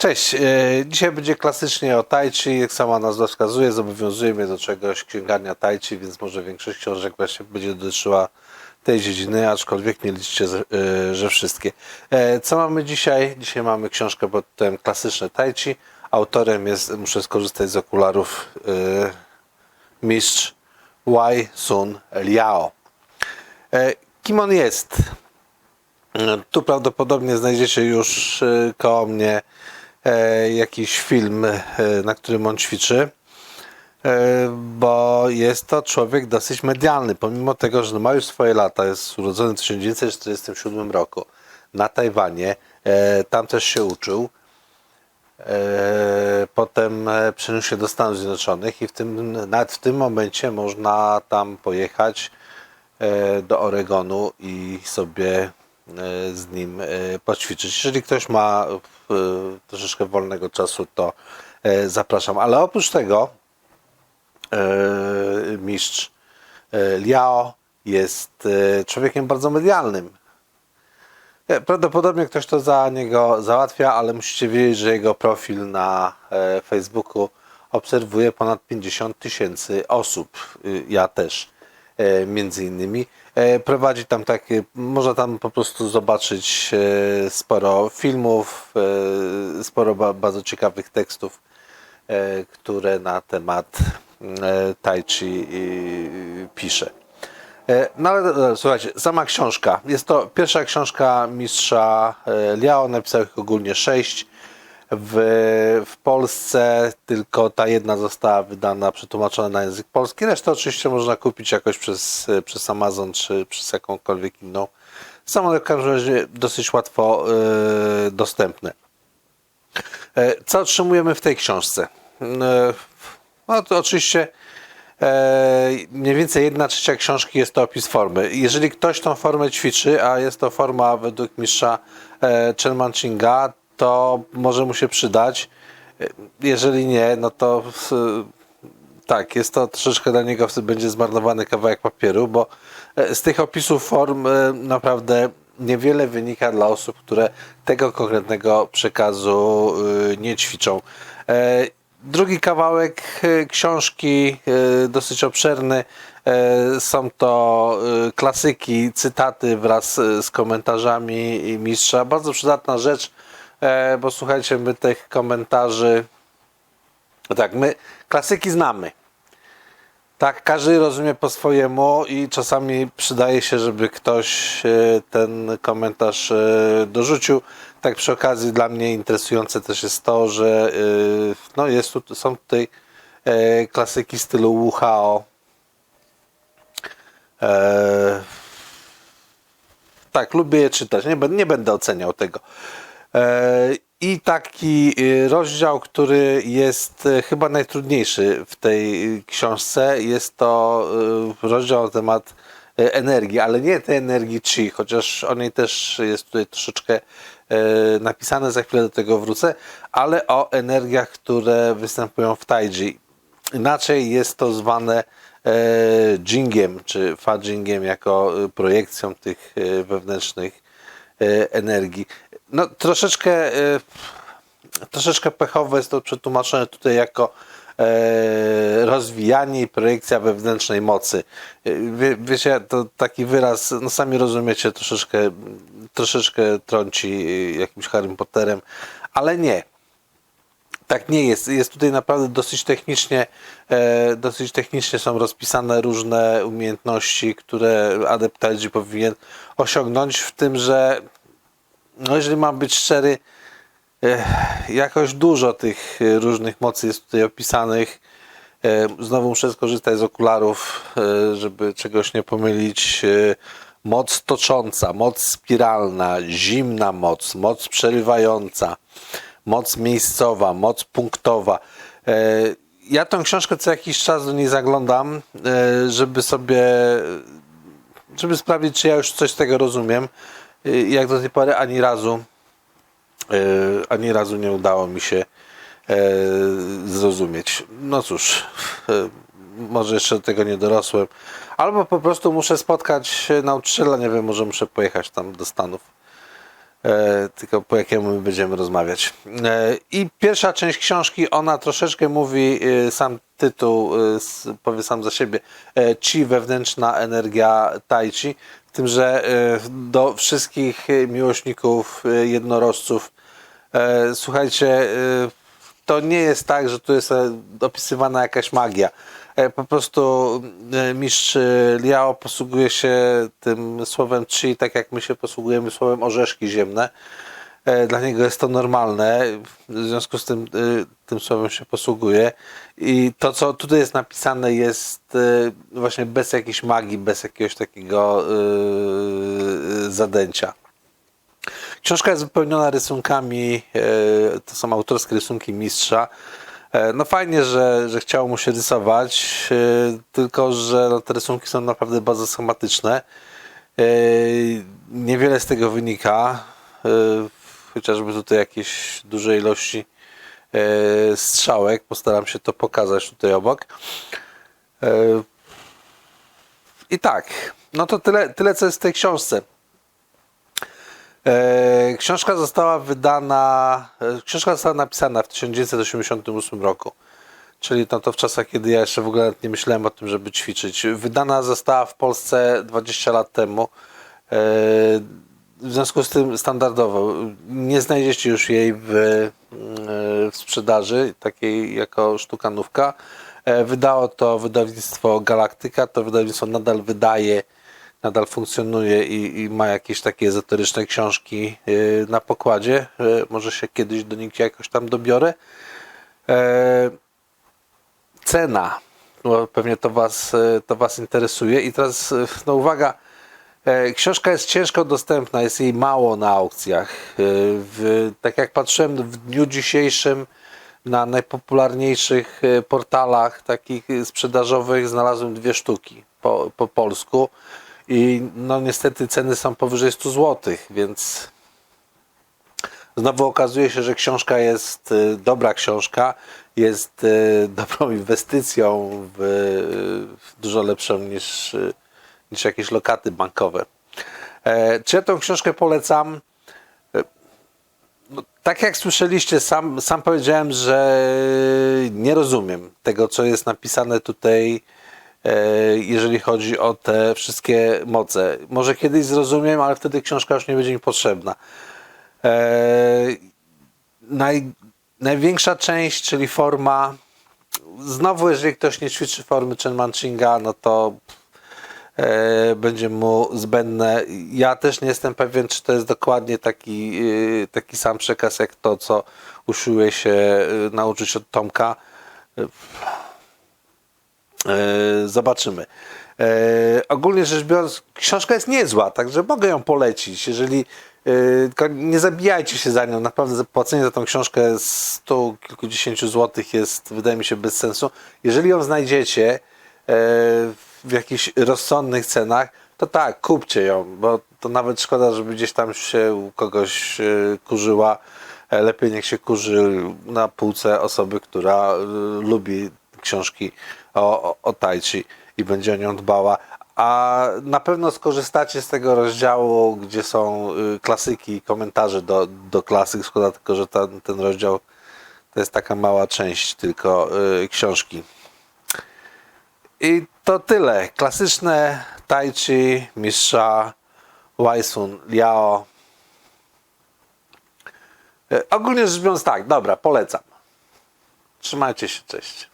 Cześć, e, dzisiaj będzie klasycznie o Tai Chi, jak sama nazwa wskazuje, zobowiązuje mnie do czegoś księgarnia Tai Chi, więc może większość książek właśnie będzie dotyczyła tej dziedziny, aczkolwiek nie liczcie, że- e, że wszystkie. E, Co mamy dzisiaj? Dzisiaj mamy książkę pod tytułem Klasyczne Tai Chi. Autorem jest, muszę skorzystać z okularów, mistrz Wai Sun Liao. Kim on jest? Tu prawdopodobnie znajdziecie już koło mnie jakiś film, e, na którym on ćwiczy, e, bo jest to człowiek dosyć medialny, pomimo tego, że ma już swoje lata, jest urodzony w 1947 roku na Tajwanie, e, tam też się uczył. E, Potem e, przeniósł się do Stanów Zjednoczonych i w tym, nawet w tym momencie można tam pojechać e, do Oregonu i sobie e, z nim e, poćwiczyć. Jeżeli ktoś ma e, troszeczkę wolnego czasu, to e, zapraszam. Ale oprócz tego e, mistrz e, Liao jest e, człowiekiem bardzo medialnym. E, Prawdopodobnie ktoś to za niego załatwia, ale musicie wiedzieć, że jego profil na e, Facebooku obserwuje ponad 50 tysięcy osób. Y, Ja też e, między innymi. E, Prowadzi tam takie, można tam po prostu zobaczyć e, sporo filmów, e, sporo ba- bardzo ciekawych tekstów, e, które na temat e, Tai Chi pisze. E, No ale e, słuchajcie, sama książka. Jest to pierwsza książka mistrza e, Liao, napisał ich ogólnie sześć. W, w Polsce tylko ta jedna została wydana, przetłumaczona na język polski. Resztę oczywiście można kupić jakoś przez, przez Amazon czy przez jakąkolwiek inną. Są w każdym razie dosyć łatwo e, dostępne. Co otrzymujemy w tej książce? E, No to oczywiście e, mniej więcej jedna trzecia książki jest to opis formy. Jeżeli ktoś tą formę ćwiczy, a jest to forma według mistrza e, to może mu się przydać. Jeżeli nie, no to e, tak, jest to troszeczkę dla niego będzie zmarnowany kawałek papieru, bo e, z tych opisów form e, naprawdę niewiele wynika dla osób, które tego konkretnego przekazu e, nie ćwiczą. E, Drugi kawałek książki, dosyć obszerny, są to klasyki, cytaty wraz z komentarzami mistrza. Bardzo przydatna rzecz, bo słuchajcie, my tych komentarzy, no tak, my klasyki znamy. Tak, każdy rozumie po swojemu i czasami przydaje się, żeby ktoś e, ten komentarz e, dorzucił. Tak przy okazji dla mnie interesujące też jest to, że e, no jest tu, są tutaj e, klasyki stylu Wu Hao. E, tak, lubię je czytać. Nie, nie będę oceniał tego. E, I taki y, rozdział, który jest y, chyba najtrudniejszy w tej y, książce, jest to y, rozdział na temat energii, ale nie tej energii chi, chociaż o niej też jest tutaj troszeczkę y, napisane, za chwilę do tego wrócę, ale o energiach, które występują w taiji. Inaczej jest to zwane e, jingiem, czy fadjingiem, jako projekcją tych wewnętrznych e, energii. No troszeczkę, e, troszeczkę pechowo jest to przetłumaczone tutaj jako e, rozwijanie i projekcja wewnętrznej mocy. E, Wie, wiecie, to taki wyraz, no sami rozumiecie, troszeczkę, troszeczkę trąci e, jakimś Harrym Potterem, ale nie. Tak nie jest. Jest tutaj naprawdę dosyć technicznie, e, dosyć technicznie są rozpisane różne umiejętności, które adept Tai powinien osiągnąć, w tym, że no jeżeli mam być szczery, e, jakoś dużo tych e, różnych mocy jest tutaj opisanych. E, Znowu muszę skorzystać z okularów, żeby czegoś nie pomylić. Moc tocząca, moc spiralna, zimna moc, moc przerywająca, moc miejscowa, moc punktowa. Ja tą książkę co jakiś czas do niej zaglądam, żeby sobie żeby sprawdzić, czy ja już coś z tego rozumiem. Y, Jak do tej pory ani razu, y, ani razu nie udało mi się e, zrozumieć. No cóż, e, może jeszcze do tego nie dorosłem. Albo po prostu muszę spotkać nauczyciela, nie wiem, może muszę pojechać tam do Stanów e, tylko po jakiemu my będziemy rozmawiać. I pierwsza część książki, ona troszeczkę mówi, e, sam tytuł s- powie sam za siebie, e, Chi, wewnętrzna energia Tai Chi, w tym, że e, do wszystkich miłośników e, jednorożców, słuchajcie, to nie jest tak, że tu jest opisywana jakaś magia. Po prostu mistrz Liao posługuje się tym słowem chi, tak jak my się posługujemy słowem orzeszki ziemne. E, Dla niego jest to normalne, w związku z tym e, tym słowem się posługuje. I to, co tutaj jest napisane, jest e, właśnie bez jakiejś magii, bez jakiegoś takiego zadęcia. Książka jest wypełniona rysunkami, to są autorskie rysunki mistrza. No fajnie, że, że chciało mu się rysować, tylko że no, te rysunki są naprawdę bardzo schematyczne. Niewiele z tego wynika, chociażby tutaj jakieś duże ilości e, strzałek. Postaram się to pokazać tutaj obok. E, I tak, no to tyle, tyle co jest w tej książce. E, Książka została wydana, książka została napisana w 1988 roku, czyli no to w czasach, kiedy ja jeszcze w ogóle nie myślałem o tym, żeby ćwiczyć. Wydana została w Polsce 20 lat temu. E, W związku z tym standardowo nie znajdziecie już jej w, e, w sprzedaży, takiej jako sztukanówka. E, Wydało to wydawnictwo Galaktyka, to wydawnictwo nadal wydaje nadal funkcjonuje i, i ma jakieś takie ezoteryczne książki y, na pokładzie. Może się kiedyś do nich jakoś tam dobiorę. E, Cena, pewnie to was, to was interesuje. I teraz, no uwaga, e, książka jest ciężko dostępna, jest jej mało na aukcjach. Y, W, tak jak patrzyłem w dniu dzisiejszym na najpopularniejszych y, portalach takich sprzedażowych znalazłem dwie sztuki po, po polsku i no niestety ceny są powyżej 100 zł, więc znowu okazuje się, że książka jest dobra książka, jest dobrą inwestycją w, w dużo lepszą niż, niż jakieś lokaty bankowe. E, Czy ja tą książkę polecam? Tak jak słyszeliście, sam, sam powiedziałem, że nie rozumiem tego, co jest napisane tutaj, e, jeżeli chodzi o te wszystkie moce. Może kiedyś zrozumiem, ale wtedy książka już nie będzie mi potrzebna. E, Naj, największa część, czyli forma, znowu jeżeli ktoś nie ćwiczy formy Chenmanchinga, no to e, będzie mu zbędne. Ja też nie jestem pewien, czy to jest dokładnie taki, e, taki sam przekaz, jak to, co usiłuję się e, nauczyć od Tomka. E, Zobaczymy. E, ogólnie rzecz biorąc, książka jest niezła, także mogę ją polecić. Jeżeli e, nie zabijajcie się za nią, naprawdę zapłacenie za tą książkę stu kilkudziesięciu złotych jest, wydaje mi się, bez sensu. Jeżeli ją znajdziecie e, w jakichś rozsądnych cenach, to tak, kupcie ją, bo to nawet szkoda, żeby gdzieś tam się u kogoś e, kurzyła. E, Lepiej niech się kurzy na półce osoby, która e, lubi książki o, o, o Tai Chi i będzie o nią dbała. A na pewno skorzystacie z tego rozdziału, gdzie są y, klasyki komentarze do, do klasyk. Szkoda tylko, że ten, ten rozdział to jest taka mała część tylko y, książki. I to tyle. Klasyczne Tai Chi mistrza Waisun Liao. Y, Ogólnie rzecz biorąc tak, dobra, polecam. Trzymajcie się, cześć.